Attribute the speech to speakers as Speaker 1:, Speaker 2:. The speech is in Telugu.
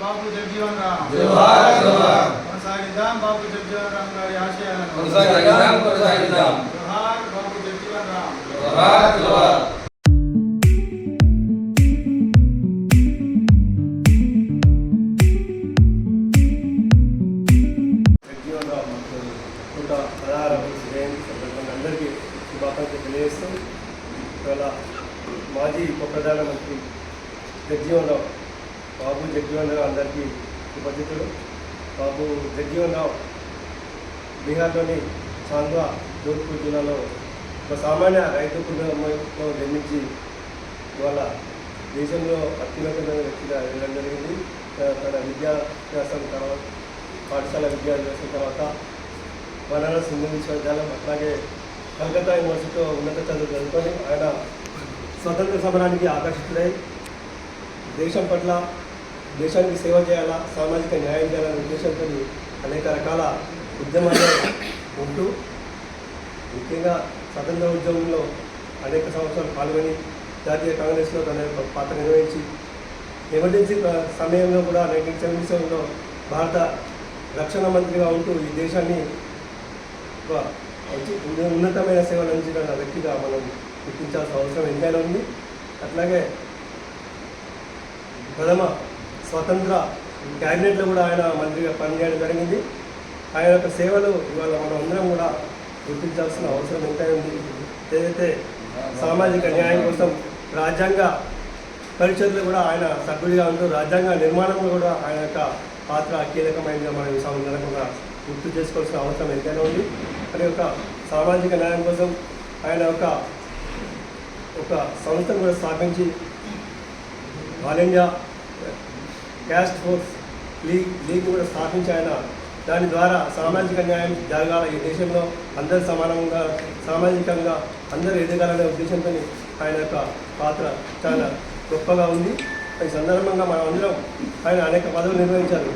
Speaker 1: బాబు జగ్జీవన్ రామ్
Speaker 2: జోహార్ జోహార్
Speaker 1: కొనసాగిద్దాం బాబు జగ్జీవన్ రామ్ గారి ఆశయాలను
Speaker 2: కొనసాగిద్దాం కొనసాగిద్దాం
Speaker 1: జోహార్ బాబు జగ్జీవన్ రామ్
Speaker 2: జోహార్ జోహార్
Speaker 3: జగజీవనరావు మాకు నూట పదహారవ జయంతి సందర్భంగా అందరికీ శుభాకాంక్షలు తెలియజేస్తూ ఇవాళ మాజీ ఉప ప్రధానమంత్రి జగజీవనరావు బాబు జగజీవనరావు అందరికీ సుపరిచితుడు బాబు జగజీవనరావు బీహార్లోని చాంద్వా జోధ్పూర్ జిల్లాలో ఒక సామాన్య రైతు కుటుంబంలో జన్మించి ఇవాళ దేశంలో అత్యున్నతమైన వ్యక్తిగా వెళ్ళడం జరిగింది. తన విద్యాభ్యాసం తర్వాత పాఠశాల విద్యాభ్యాసం తర్వాత బనారస్ హిందూ విశ్వవిద్యాలయం అట్లాగే కలకత్తా యూనివర్సిటీలో ఉన్నత చదువు చదువుకొని ఆయన స్వతంత్ర సమరానికి ఆకర్షితుడై దేశం పట్ల దేశానికి సేవ చేయాలా? సామాజిక న్యాయం చేయాలనే ఉద్దేశంతో అనేక రకాల ఉద్యమాల్లో ఉంటూ ముఖ్యంగా స్వతంత్ర ఉద్యమంలో అనేక సంవత్సరాలు పాల్గొని జాతీయ కాంగ్రెస్లో తన యొక్క పాత్ర నిర్వహించి ఎమర్జెన్సీ సమయంలో కూడా నైన్టీన్ సెవెంటీ సెవెన్లో భారత రక్షణ మంత్రిగా ఉంటూ ఈ దేశాన్ని ఉన్నతమైన సేవలు అందించిన వ్యక్తిగా మనం గుర్తించాల్సిన అవసరం ఎంతైనా ఉంది. అట్లాగే ప్రథమ స్వతంత్ర క్యాబినెట్లో కూడా ఆయన మంత్రిగా పనిచేయడం జరిగింది. ఆయన యొక్క సేవలు ఇవాళ మనం అందరం కూడా గుర్తించాల్సిన అవసరం ఎంతైనా ఉంది ఏదైతే సామాజిక న్యాయం కోసం రాజ్యాంగ పరిషత్లో కూడా ఆయన సభ్యుడిగా ఉంటూ రాజ్యాంగ నిర్మాణంలో కూడా ఆయన యొక్క పాత్ర కీలకమైనదిగా మనం ఈ సందర్భంగా గుర్తు చేసుకోవాల్సిన అవసరం ఎంతైనా ఉంది. మరి యొక్క సామాజిక న్యాయం కోసం ఆయన ఒక ఒక సంస్థను కూడా స్థాపించి all India caste force league league కూడా స్థాపించాయన దాని ద్వారా సామాజిక న్యాయం జరగాల ఈ దేశంలో అందరు సమానంగా సామాజికంగా అందరూ ఎదగాలనే ఉద్దేశంతో ఆయన యొక్క పాత్ర చాలా గొప్పగా ఉంది. ఈ సందర్భంగా మనం అందరం ఆయన అనేక పదవులు నిర్వహించారు.